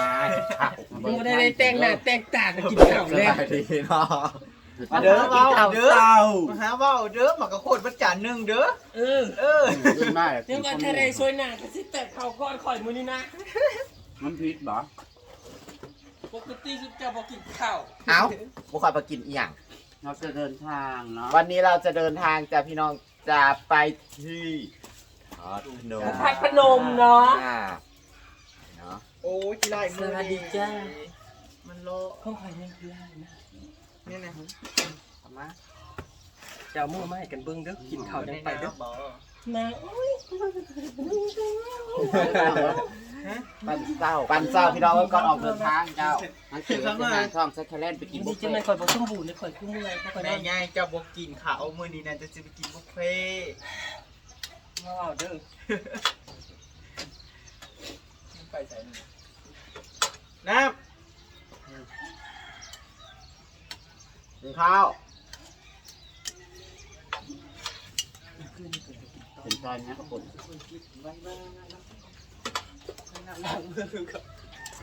มาข้าวมึงไม่ได้แต่งหน้าแต่งตาก็กินข้าวแล้วบายดีเนาะมาเด้อกินข้าเด้อเต้ามาหาเว้าเด้อหมากระโคตรประจานหนึ่งเด้อเออเออขึ้นมาเดี๋ยวมาทะเลซวยหน้าก็สิแต่ข้าวก้อนข่อยมือนี้นะมันพิษบ่ปกติสุดจะบ่กินข้าวเอ้าบุคคลมากินอีหยังเราจะเดินทางเนาะวันนี้เราจะเดินทางจากพี่น้องจะไปที่ พัทนมพักพนมเนาะ อ่าเนาะโอ้ยที่ไล่มือสวัสดีจ้า มันโลข้าวข่อยยังคือได้นะเนี่ยนะเอามาจะเอามือมาให้กันเบิ่งเด้อกินข้าวยังไปเด้อบ่มาอุ้ยปันเศร้าปันเศร้าพี่น้องก่อนออกเดินทางเจ้ามันคือเป็นทางช่องเซ็กแลนด์ไปกินบุนี่ฟจะเฟ่ไม่ต์ข่อยบ่สมบูรณ์เลยข่อยคือเมื่อยข่อยได้ได้ไงเจ้าบอกกินข้าวมื้อนี้นะจะสิไปกินบุฟเฟ่ต์ มาเอาเด้อไปใส่น้กินข้าวเป็นซอยนะขอบคุณำน้ำล้างมือกับ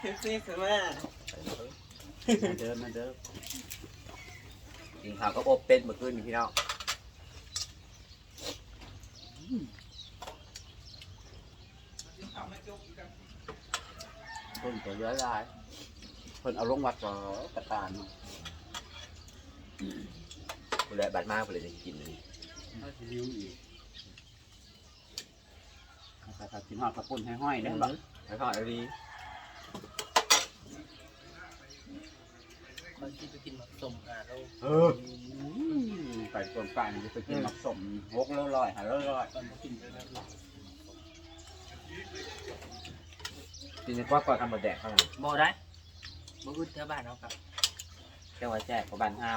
เฮ้ยซีสมามาเดินมาเดินกินข้าวก็อบเป็นเมื่อคืนนี่พี่น้อง คนตัวเยอะหลายคนเอาลงวัดก็กระตานกูเลยบัดมากกูเลยจะกินอันนี้เขาจะริ้วอีกถ้ากินหอดกระปุ่นให้ห้อยได้บ่แล้วก็อันนี้ข่อยสิไปกินหมักส้มหาโลเออไปส่วนกลางจะไปกินหมักสมหกร้อยห้าร้อย ตอนบ่กินเลยนะ กินกว่าก่อนทำหมดแดกเท่านั้นบ่ได้บ่อึดแถวบ้านเฮาครับแค่ว่าแจกกับบันเฮา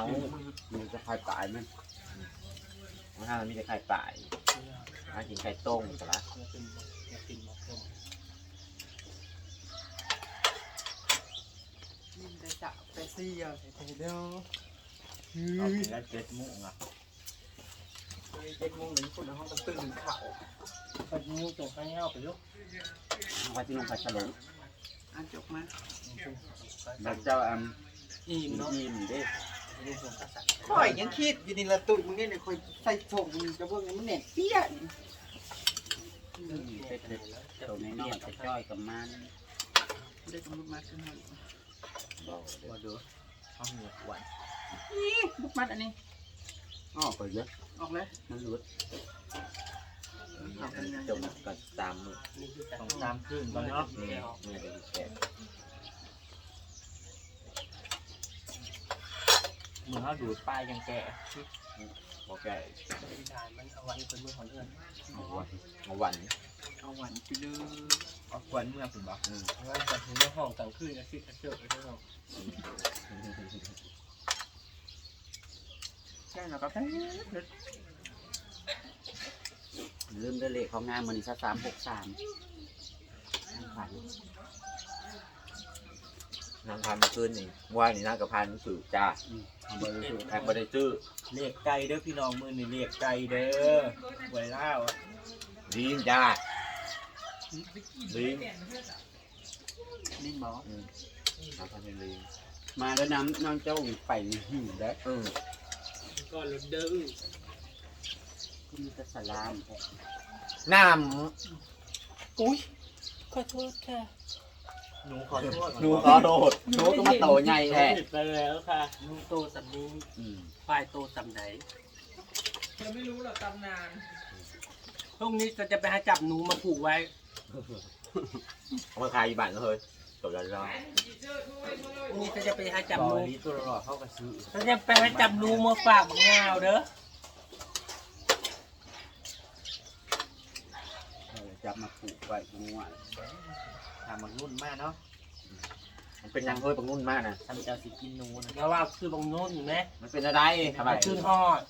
มันจะคลายตายมันบันเฮามันมีแต่ไข่ป่ายมากินไข่ต้มแต่ละมันเป็นมันเป็นหมักส้มกินแต่จะไปเสี่ยวใส่เด้อเอากินแล้วเจ็ดโมุ้งอะเฮ้ยเจ็ดโมงหนึ่งคนในห้องต้องตื่นข้า วก็นิ้วตรงข้างเงาไปลูกว่าที่ลงไปฉลองอะจบมาแล้วเจ้าอันอิ่มเนาะยิ้มเด้นิ้วตรงข้างสัตว์ข่อยยังคิดอยู่นี่ละตุ้ยมึงเนี่ยเนี่ยข่อยใส่ถุงมึงจะเบิ่งให้มันแน่นเปี้ยนี่เป็ดเด็ดตัวน้อยๆจะจ้อยกับมันได้กำลังมาขึ้นมาบอกเดี๋ยวมาดูข้าวเหนียวหวานนี่ลูกมัดอันนี้อ้อไปเยอะออกเลยมันรุด จมก่อนสามมือนี่คือสองสามครึ่งก่อนเนาะนี่เมื่อเดี๋ยวแจกมือเขาดูดปลายยังแก่บอกแกที่ทานมันเอาไว้เป็นมือของเพื่อนเอาวันเอาวันเอาวานไปเลยเอาวันเมื่อคุณบอกเอาไว้จัดถึงในห้องกลางคืนก็คิดกระเจิดไปทั้งห้องใช่แล้วก็ไป ลืมเดเลขของงานมันนี่ซะสามหกสามฝันนางพันเมื่อคืนนี่เมื่อวานนี่นางกับพันสื่อจ้าทำบริสุทธิ์แพ็กไม่ได้ซื้อเรียกไก่เด้อพี่น้องมือนี่เรียกไก่เด้อไว้ล่าวลีนจ้าลีนนี่หมอนางพันเป็นลีนมาแล้วน้ำน้ำเจ้าไปหิวแล้วอืมก่อนรถเด้อก็ มีแต่สลามน้อุ้ยขอโทษค่ะหนูขอโทษหนูขอโดดหนูก็มาโตใหญ่แท้ผิดไปแล้วค่ะนุ่งโตสำนี้อืมฝ่ายโตสำไหนเราไม่รู้หรอกตำนานพรุ่งนี้เราจะไปหาจับหนูมาผูกไว้ำเอามาขายอีบ้านก็เฮ้ยจบแล้วจ้าพรุ่งนี้เราจะไปหาจับหนูตัวรอเข้ากับซื้อเราจะไปหาจับหนูมาฝากบังงาวเด้อ เรา จะจับมาผูกไว้ตรงนี้ทำมันนุ่นมากเนาะมันเป็นยังเฮ้ยปังนุ่นมากนะทำเจ้าสิกินหนูนะเพราะว่าคือบังนุ่นไหมมันเป็นอะไรทำไมขึ้นฮอด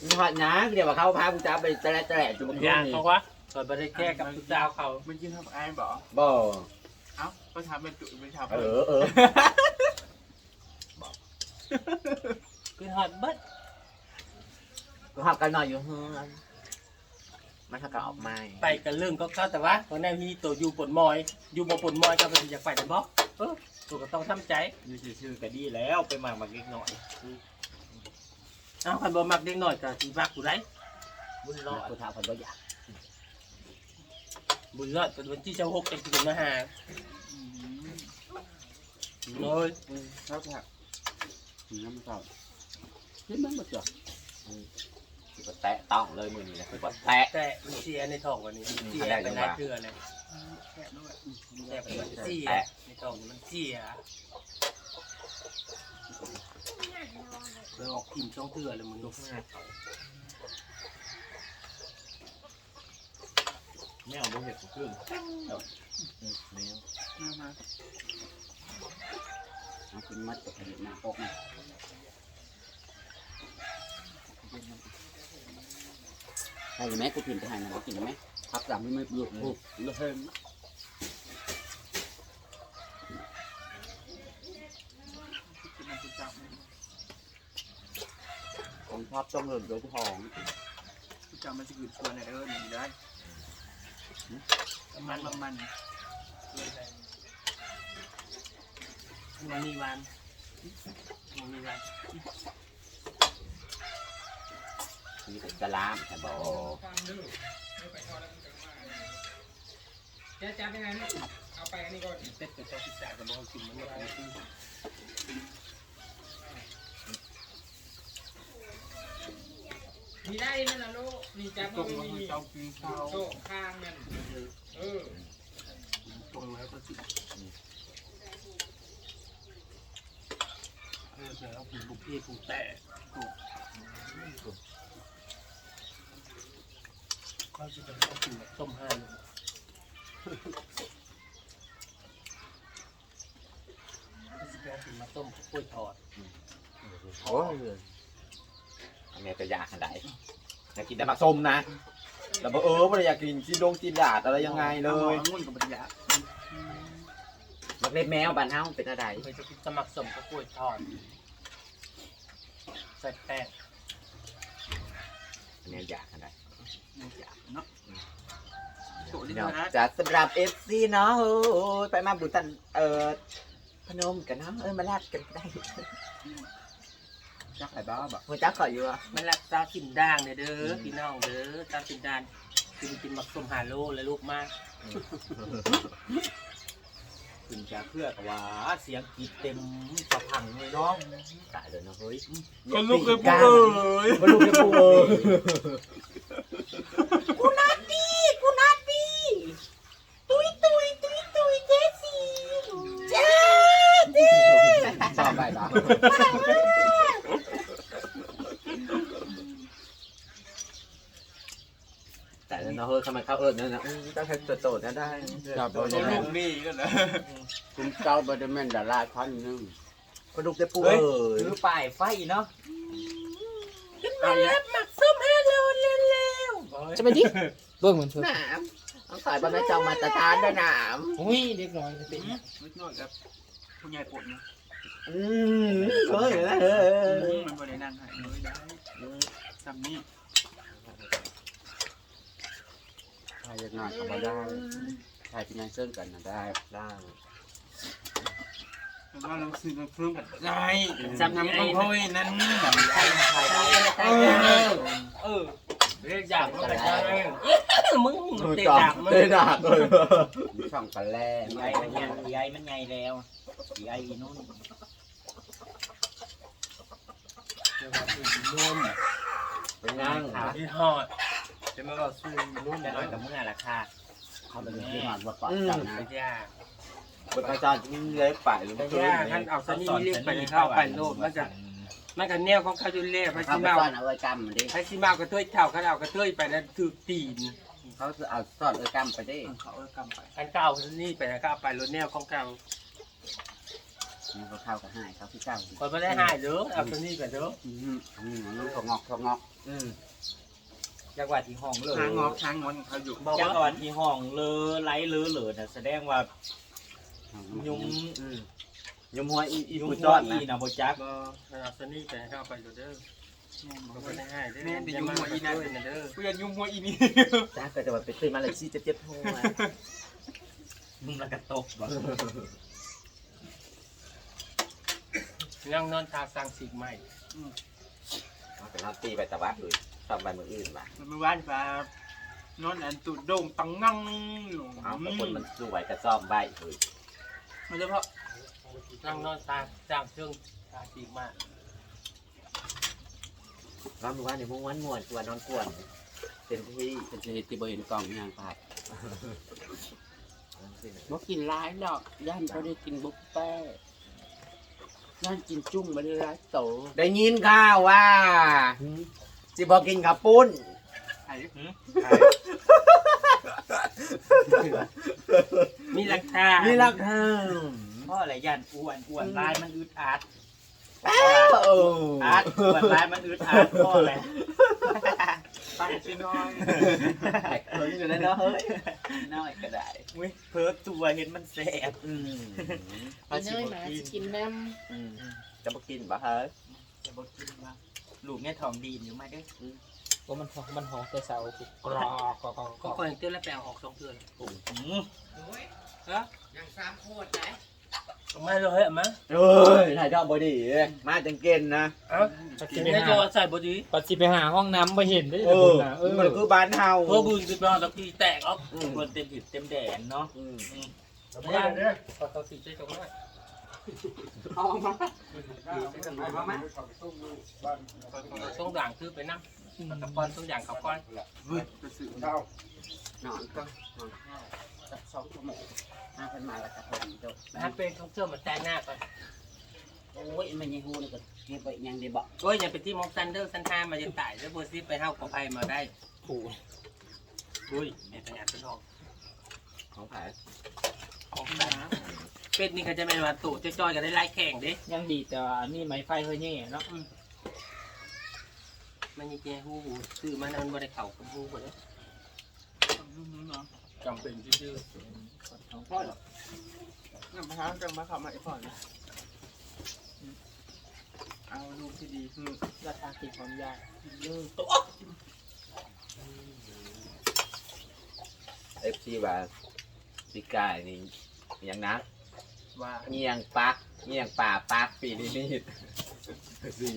มันหอดนะเดี๋ยวว่าเขาพากูจ้าไปแตะแตะจุ่มอย่านี่เขาว่าก่อนไปได้แก้กับผู้สาวเขามันยืนทำไอ้บ่บ่เอ้าก็ทำเป็นจุเป็นชาวเออเออขึ้นฮอดเบิดกูหักกันหน่อยอยู่เฮ้ย มันถ้าก็ออกมาไปกันเรื่องก็เข้าแต่ว่าเพราะนั่นมีตัวอยู่ปนมอย อยู่บ่ปนมอยก็เป็นอยากไปแต่บ่เออตัวก็ต้องทำใจอยู่ซื่อๆก็ดีแล้วไปมามาเล็กน้อยเอาคันบ่มักเด็กน้อยก็สิมักผู้ใดบุญรรออดดกูถามคนว่าอยากบุญรอดเป็นวันที่เจ้าหกจะกินมาหาโอ้ยเขาถามน้ำมันก็เฮ้ยมันบ่จ บกูก็แตะต้องเลยมือนี้นะกูก็แตะแต่มันเสียในท้องวันนี้เสียไปหลายเทื่อเลยแต่เป็นมันเสียในท้องมันเสียเลยออกกินช่องเทื่อเลยมึงแมวบ่เห็ดขึ้นแมวมามาเอาขึ้นมัดกับผลิตมาปกนะ ใช่ไหมกูถิ่นไปหาหนังกินไหมพับสามไม่ไม่ปลุกปลุกเลยกินน้ำซุปจับผมชอบต้มเลือดโดยที่หองซุปจับมันจะกืดชวนในเด้อหนึ่งได้มัมันนมันมันมีวันมันมีวัน มีแต่กะลามแต่บอกจะจับยังไงนะเอาไปอันนี้ก่อนเป็ดกับเจ้าพิซซ่ากับบอกกินมันไม่ได้ที่มีได้นั่นนะลูกนี่จับต้มันมไม่มันมีเจ้ากินข้าวโต๊ะข้างนั่นเออตรงแล้วก็สิเออแล้วคุณบุกพี่คุณแต่ เขาจะเป็นข้าวกินแบบต้มห้าเลยเขาจะเป็นกินมาต้มกล้วยทอดโอ้ยอันนี้ก็อยากขนาดไหนอยากกินแต่ผักส้มนะแต่บอกเออไม่ได้อยากกินจีนดงจีนดาดอะไรยังไงเลยงุ่นกับปัญญามักเล็บแมวบ้านเฮาเป็นอะไรเคยจะกินสมัครสมกับกล้วยทอดใส่แป้งอันนี้อยากขนาด เนาะโตนี่เนาะนะจัดสำหรับเอฟซีเนาะโอ้ยไปมาบุตันเอ่อพนมกันเนาะเออมาลาดกันก็ได้จักไอ้บ้าบ่หัวจักขออยู่อะมันรักษาสินด่างเนี่ยเด้อพี่น้องเด้อตาสินด่างกินกินมักสมหาโลและลูกมากขึ้นจากเพื่อกว่าเสียงกรีดเต็มสะพังเลยเนาะตายเลยเนาะเฮ้ยก็ลูกเลยพวกเอ้ยก็ลูกเลยพวกเอ้ย ชอบไปปะแต่แล้วเนาะเฮ้ยทำไมเขาเอิญนั่นนะอืมก็แค่ตัวโตนั่นได้ชอบตัวลูกนี่ก็นะคุณเจ้าบไดแมนดาราท่านหนึงกระดูกได้ปูเอ้ยถือป้ายไฟเนาะมาแล้วมักส้มฮาโลเร็ว จะไปดิเบิ่งมันเถอะหนามต้องใส่บะแม่เจ้ามาตรฐานด้วยหนามอุ้ยเด็กน้อยจะเป็นนิดหน่อยครับผู้ใหญ่ปวดนะอืมเฮ้ยเฮ้ยมันบ่ได้นั่งให้เลยได้จำนี่ใช่จะหน่อยก็มาได้ใช่เป็นยังเชื่อกันนะได้ได้แต่ว่าเราซื้อมาเพิ่มกันได้จำน้ำมันพ่อยนั่นๆเออเออ เรียกอย่างมันก็ได้มึงเตะจัดาบบมึงเตะดาบเลยช่องกันแล่ใหญ่มันใหญ่ใหญ่มันใหญ่แล้วใหญ่อีนู่นนุ่มเป็นยังขาที่ทอดจะมาบอกซื้อนุ่มจะน้อยกับเมื่อราคาเขาเป็นที่นอนวัดป่าจังนะไปย่างเป็นอาจารย์ยิ่งเล็กไปหรือไปย่างท่านเอาซะนี่เรียกไปเข้าไปโลดมันจะ มันกันแนวของเขาจุเล่พระเขาชิไปมาซ่อนเอาไว้กำมันดิพระชิมากระเทยเข่าเขาเอากระเทยไปแล้วถือตีน เขาจะเอาซ่อนเอากำไปดิเขาเออกำไปอันเก่านี่ไปนะก็เอาไปรถแนวของเก่ามันก็เข้ากับให้เขาพี่เจ้าคนไม่ได้หายเด้อเอาตัวนี้กันเด้ออืมอืมมันก็งอกก็งอกอืมจังหวัดที่ห้องเลยช้างงอกช้างงอนเขาอยู่บอกจังหว่าวัดที่ห้องเลอไล่เลอเหลือน่ะแสดงว่ายุ้มอืม ยมหัวอีอียุ้มผู้จจออดดอีนะนะบ่จักบอเอาตัวนี้ไปนะก็เอาไปรถเด้อบ่ได้ให้เด้อแม่นไปยุ่งหัวอีนั่นเด้อกูอยากยุ่งหัวอีนี่จ้าก็จะมาเป็นตื่นมาเลยชี้เจ็บๆหัวมึงละกระตกบ่นั่งนอนทาสร้างสิ่งใหม่เอาเป็นน้ำตีไปตะวัดเลยชอบไปมืออื่นมามันไม่ว่านครับนอนอันตูดโด่งตังงังอยู่เอาแต่คนมันสวยกระซ่อมใบเลย มันจะเพราะนั่งนอนตาสร้างเครื่องทาสิ่งมากร้อนมือว่าในมุ้งวันมวนกวนนอนกวนเต็มที่เป็นชนิดที่บ่เห็นกล่องย่างผัดบ่กินร้ายดอก ย่านเขาได้กินบุฟเฟ่ต์ย่านกินจุ้งไม่ได้ร้ายโตได้ยินข่าวว่าจิบอกกินกับปุ้นไอ้ มีหลักฐานนี่ลักฐานเพราะอะไรยันอ้วนอ้วนลายมันอึดอัดเอออัดอ้วนลายมันอึดอัดเพราะอะไรตั้งชิน้อยเฮ้ยอยู่นั่นเนาะเฮ้ยน้อยก็ได้เว้ยเพิ่มตัวเห็นมันแสบอืมเอาสิบ่กินกินน้อืมจะมากินปะเฮ้ยจะบ่กินว่าลูกเนี่ยทองดีนอยู่ไหมเด้อ ว่ามันหอมมันหอมแต่เสาร์กรอกกรอกกรอกกก็รอกคนเตือนแล้วไปเอาออกสองเตือนอืมฮะอย่างสามโคตรไหนไม่เลยอะมั้งเอ้ยถ่ายทอดบอดี้มาจังเกณฑ์นะเอ้ากินได้จอใส่บดีปัจจิไปหาห้องน้ำไปเห็นได้เอแต่บุอญนะเออมันคือบ้านเฮาเพื่อบุญคือรอตะกี้แตกออกอืมควรเต็มหิบเต็มแดนเนาะอืมไม่ได้เนี่ยขอตัวสีใจตรงนั้นเอามาเอามาต้องด่างคือไปนั่ง ตะกอนต้องอย่างขับก้อนกระสือนอนก็นอนข้าวสักสองชั่วโมงห้าพันมาแล้วก็พอดีจบถ้าเป็นต้องเชื่อมาแต่หน้าก่อนโอ้ยมันยังหูนี่ก็เก็บไว้ยังได้บอกโอ้ยอย่าไปที่มองซันเดอร์ซันทามาจะตายแล้วบัวซีไปเท่ากับไพมาได้โอ้ยอุ้ยแม่ปัญญาเป็นทองของผายของตาเป็ดนี่ก็จะเป็นว่าตู่จะจอยกันได้ไล่แข่งดิยังดีแต่ว่านี่ไม้ไฟเฮ้ยนี่เนาะ มันยังแกหูซื้อมามันบริเข่ากับหูหมดเลยจำเป็นชื่อพ่อหรอน้ำมะพร้าวจะมาขับมาไอ้พ่อเนี่ยเอาลูกที่ดีคือราคาติดความยากเอฟซีว่าปีกายนี่ยังนะว่าเงียงปักเงียงป่าปักปีนี้นี่ สี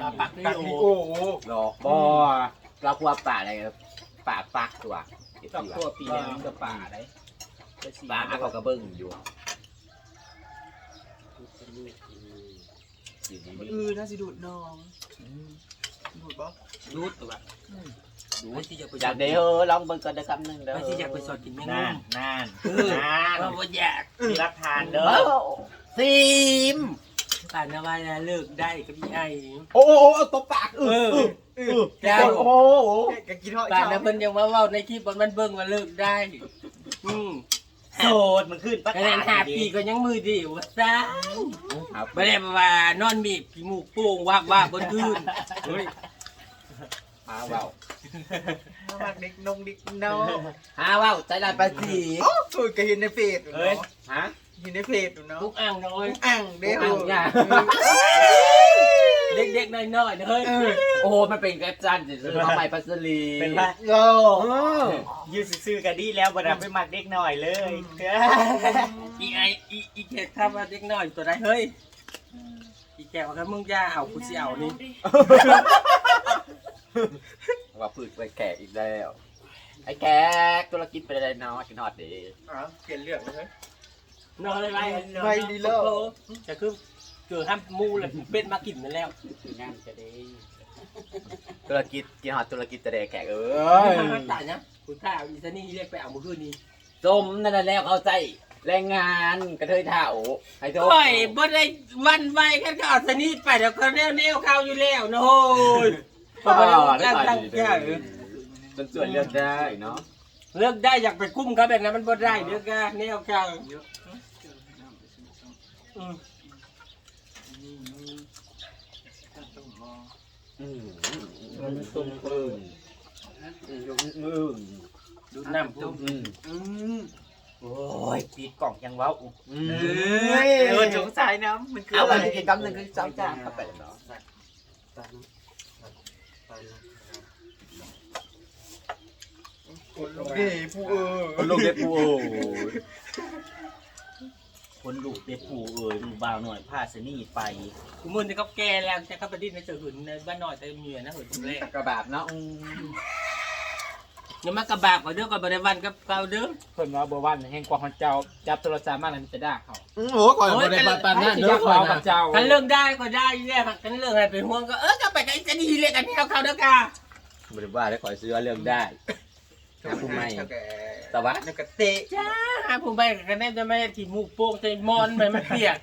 ปลาปักนี่โอ้โหหลอกบ่เรากลัวป่าอะไรครับป่าปักตัวกับตัวปีแล้วมันก็ป่าได้ไปสีป่าเขาก็เบิ้งอยู่อยู่ดีเอน่าสิดูดน้องดูดปะรูดตัวดูที่จะไปอยากเด้อลองเบิ้งก่อนได้คำหนึ่งเด้อไม่ที่จะไปสอดกินแมงน่ามุนมนานเออน่านเพราะว่าอยากมีรักทานเด้ออซีม ป่านนาวาเลิกได้กับพี่ไอ้ โอ้โหตบปากเออเออแก้วโอ้โหแกกินเหาะป่านนั้นเพิ่นยังว่าว่าในคลิปมันเบิ่งว่าเลิกได้ อืมโสดมันขึ้นประคะกาแนศนห้าปีก็ยังมือดีว่าซ่าครับไม่ได้มว่านอนมีผีมูกโป่งว่าว่าบนพื้นเฮ้ยหาว่าวมากเด็กนงเด็กน้องหาว่าวใจลายปลาสีโอ้โหก็เห็นในเฟซเอ้ยฮะ เห็นในเฟซอยู่เนาะทุกอ่างน้อยอ่างเด้ออ่างเนี่ยเด็กๆน้อยๆเฮ้ยโอ้โหมันเป็นแกระจันจะซื้อมาใหม่ปัสลีเป็นปะโอ้ยืดซื่อๆกันดีแล้วบ่ได้ไปมักเด็กหน่อยเลยอีไออีอีเกดทำมาเด็กน้อยตัวใดเฮ้ยอีแกว่ากันมึงอย่าเอากูสิเอานี่ว่าพืชไปแก่อีกแล้วไอ้แกธุรกิจไปได้เนาะกินฮอดดีอ๋อเปลี่ยนเรื่องเลย นอนอะไรไม่ดีแล้วจะคือเกิดห้ามมูเลยเป็ดมากินนั่นแล้วนั่นจะได้ธุรกิจกินฮอดธุรกิจจะได้แก่เอ้ยตายนะคุณข้าวอีซานี่เรียกไปเอามือคืนนี้จมนั่นแหละแล้วเข้าใจแรงงานกระเทยเท่าให้โทษโอ้ยบ่ได้วันไวกันก็เอาซานี่ไปเดี๋ยวก็แนวแนวเข้าอยู่แล้วนะโอ้ยอ๋อบ่ได้ได้ไปตั้งดีใจเลยจนส่วนเลือกได้เนาะ เลิกได้อยากไปกุ้มเขาแบบนั้นมันบ่ได้เด้อก็แนวเข้าอืมอืมอืมต้มอืมอืมอืมดูน้ำจุ่มอืมโอ้ยปิดกล่องยังว้าอุ๊อืเอ้ยเออสงสัยนะมันคือเอาอะไปไรกินกำหนึ่งคือสองจานเข้าไปเนาะ ตอนนั้น คนลูกเด้ผู้เออคนลูกเด็กปูโอ้ยคนลูกเด็กปู่เอ๋ยลูกบ่าวหน่อยพาสนี่ไป กูมึงจะก็แก่แล้วจะเข้าไปดิ้นในเสือหืนในบ้านนอยแต่เมียนะหืนแรกกระบาบเนาะอืมอย่ามากระบากกว่าเด้อกับบริวันกับเก่าเด้อเพิ่นว่าบ่วันแห่งกว่าของเจ้าจับโทรศัพท์มาแล้วมันจะด่าเขาโอ้โหก่อนบ่ได้ปานปานนั้นสิเด้ยัอกก่อเว้านนะกับเจ้าถ้าเรื่องได้ก็ได้แย่ผักกันเรื่องอะไรไปห่วงก็เออก็ไปกันจะดีเลยกันที่เขาเขาเด้อกาบ่ได้ว่าได้ขอซื้อเรื่องได้ หาผู้ใหม่เท่าแก่แต่ว่าแล้วก็เตะจ้าหาผู้ใบกันแน่จะไม่ได้ที่มูกโป่งใจมอนไปไม่เปียก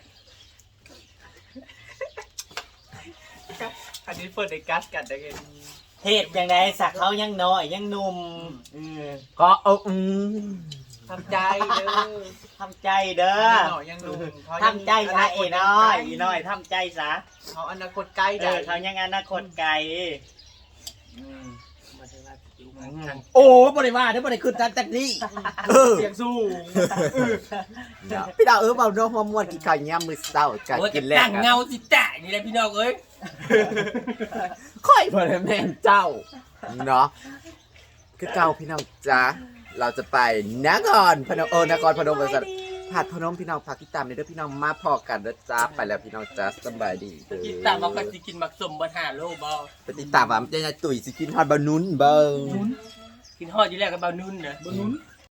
อันนี้เปิดในกัสกันได้ไงเหตุอย่างไรสักเขายังน้อยยังหนุ่มก็เอออืมทำใจเด้อทำใจเด้อหน่อยยังหนุ่มเขาทำใจซะเอ้น้อยอีน้อยทำใจซะเขาอนาคตใกล้เอได้อเขายังอนาคตไกล มาเถอะว่าจิ๋วกัน โอ้บ่ได้ว่าได้บ่ได้ขึ้นจากนี้เออเสียงสูงพี่ดาวเออเบาเนาะฮอมม่วนกินข้าวยามมื้อเช้าก็โอ้ยกิจะนแล้ตั้วงเงาสิแตะนี่แหละพี่น้องเอ้ยค่อยบ่ได้แม่นเจ้าเนาะคือเก่าพี่น้องจ้าเราจะไปนครพนมเออนครพนมบริษัท ผาดพนมพี่น้องฝากติดตามในเด้อพี่น้องมาพอกันเด้อจ้าไปแล้วพี่น้องจ้าสบายดีเด้อกินตามเอากันสิกินหมักสมบัติหาโลบอไปติดตามว่ามันจะตุ๋ยสิกินฮอดบะนุนเบิ่งกินฮอดอยู่แล้วกับเบานุ่นนะบ่นุ้น